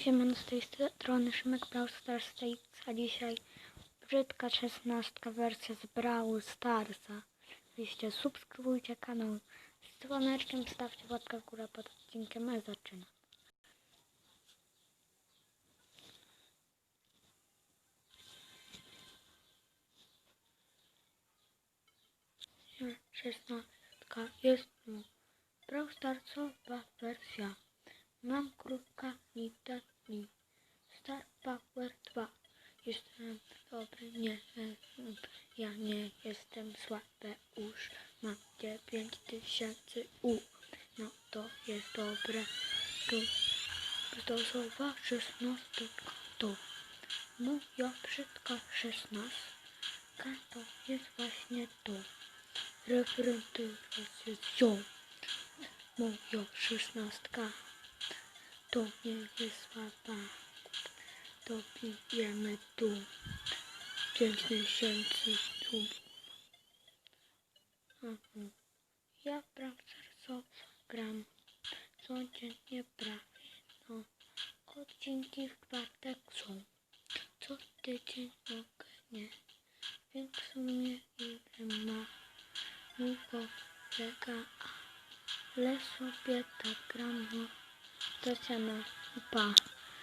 Siemano z tej strony Szymek Brawl Stars TX, a dzisiaj brzydka szesnastka wersja z Brawl Starsa. Oczywiście subskrybujcie kanał z dzwoneczkiem, stawcie łapkę w górę pod odcinkiem, a zaczynam. Szesnastka jest tu. Brawl Starsowa wersja. Mam krówka literni. Star Power 2. Jestem dobry, nie, ja nie jestem słaby już. Mam 9000 U. No to jest dobre. Tu stosowa 16 to. Moja brzydka 16 to jest właśnie to. Reprezentując ją. Moja 16 to nie jest słaba. To pijemy tu. Pięć tysięcy tu. Mhm. Ja gram sercowo gram. Codziennie prawie. No. Odcinki w czwartek są. Co tydzień mogę nie. Więc w sumie ile ma mój kolega. Ale sobie tak gram. No. Das 一把